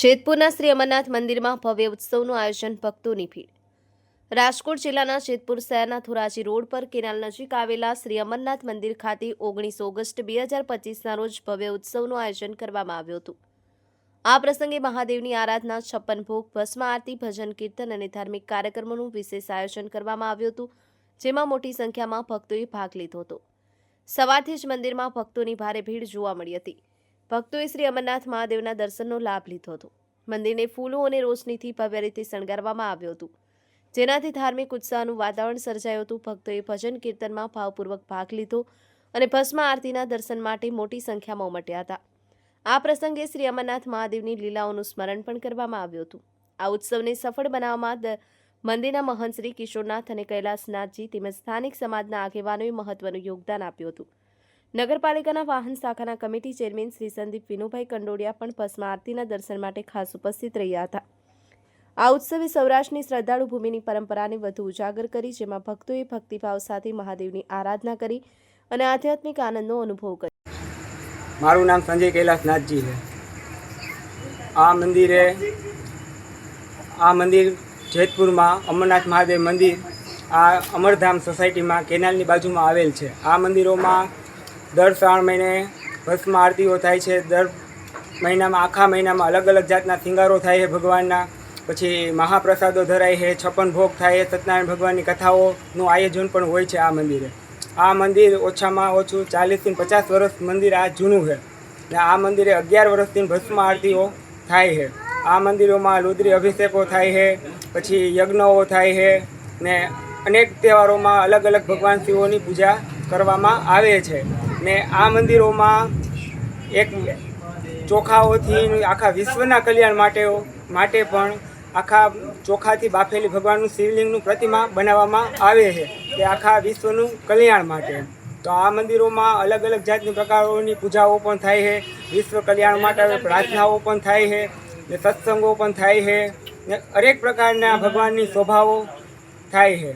જેતપુરના શ્રી અમરનાથ મંદિરમાં ભવ્ય ઉત્સવનું આયોજન ભક્તોની ભીડ. રાજકોટ જિલ્લાના જેતપુર શહેરના ધોરાજી રોડ પર કેનાલ નજીક આવેલા શ્રી અમરનાથ મંદિર ખાતે ઓગણીસ ઓગસ્ટ બે હજાર પચીસના રોજ ભવ્ય ઉત્સવનું આયોજન કરવામાં આવ્યું હતું. આ પ્રસંગે મહાદેવની આરાધના, છપ્પન ભોગ, ભસ્મ આરતી, ભજન કીર્તન અને ધાર્મિક કાર્યક્રમોનું વિશેષ આયોજન કરવામાં આવ્યું હતું, જેમાં મોટી સંખ્યામાં ભક્તોએ ભાગ લીધો હતો. સવારથી જ મંદિરમાં ભક્તોની ભારે ભીડ જોવા મળી હતી. ભક્તોએ શ્રી અમરનાથ મહાદેવના દર્શનનો લાભ લીધો હતો. મંદિરને ફૂલો અને રોશનીથી ભવ્ય રીતે શણગારવામાં આવ્યું હતું. જેનાથી ધાર્મિક ઉત્સાહનું વાતાવરણ સર્જાયું હતું. ભક્તોએ ભજન કીર્તનમાં ભાવપૂર્વક ભાગ લીધો અને ભસ્મ આરતીના દર્શન માટે મોટી સંખ્યામાં ઉમટ્યા હતા. આ પ્રસંગે શ્રી અમરનાથ મહાદેવની લીલાઓનું સ્મરણ પણ કરવામાં આવ્યું હતું. આ ઉત્સવને સફળ બનાવવામાં મંદિરના મહંત શ્રી કિશોરનાથ અને કૈલાસનાથજી તેમજ સ્થાનિક સમાજના આગેવાનોએ મહત્વનું યોગદાન આપ્યું હતું. નગરપાલિકાના વાહન શાખાના કમિટી ચેરમેન શ્રી સંદીપ વિનુભાઈ કંડોડિયા પણ ભસ્મ આરતીના દર્શન માટે ખાસ ઉપસ્થિત રહ્યા હતા. આ ઉત્સવે સૌરાષ્ટ્રની શ્રદ્ધાળુ ભૂમિની પરંપરાને વધુ ઉજાગર કરી, જેમાં ભક્તોએ ભક્તિભાવ સાથે મહાદેવની આરાધના કરી અને આધ્યાત્મિક આનંદનો અનુભવ કર્યો. મારું નામ સંજય કૈલાસનાથજી છે. આ મંદિરે, આ મંદિર જેતપુરમાં અમરનાથ મહાદેવ મંદિર આ અમરધામ સોસાયટીમાં કેનાલની બાજુમાં આવેલ છે. આ મંદિરોમાં દર શ્રાવણ મહિને ભસ્મ આરતીઓ થાય છે. દર મહિનામાં, આખા મહિનામાં અલગ અલગ જાતના શિંગારો થાય છે ભગવાનના. પછી મહાપ્રસાદો ધરાય છે છપ્પન ભોગ થાય છે, સત્યનારાયણ ભગવાનની કથાઓનું આયોજન પણ હોય છે આ મંદિરે. આ મંદિર ઓછામાં ઓછું ચાલીસથી પચાસ વર્ષ મંદિર આ જૂનું છે. ને આ મંદિરે અગિયાર વર્ષથી ભસ્મ આરતીઓ થાય છે. આ મંદિરોમાં રુદ્રી અભિષેકો થાય છે, પછી યજ્ઞો થાય છે, ને અનેક તહેવારોમાં અલગ અલગ ભગવાન શિવોની પૂજા કરવામાં આવે છે. ને આ મંદિરોમાં એક ચોખાઓથી આખા વિશ્વના કલ્યાણ માટે માટે પણ આખા ચોખાથી બાફેલી ભગવાનનું શિવલિંગનું પ્રતિમા બનાવવામાં આવે છે તે આખા વિશ્વનું કલ્યાણ માટે. તો આ મંદિરોમાં અલગ અલગ જાતની પ્રકારોની પૂજાઓ પણ થાય છે, વિશ્વ કલ્યાણ માટે પ્રાર્થનાઓ પણ થાય છે, ને સત્સંગો પણ થાય છે, ને અનેક પ્રકારના ભગવાનની શોભાઓ થાય છે.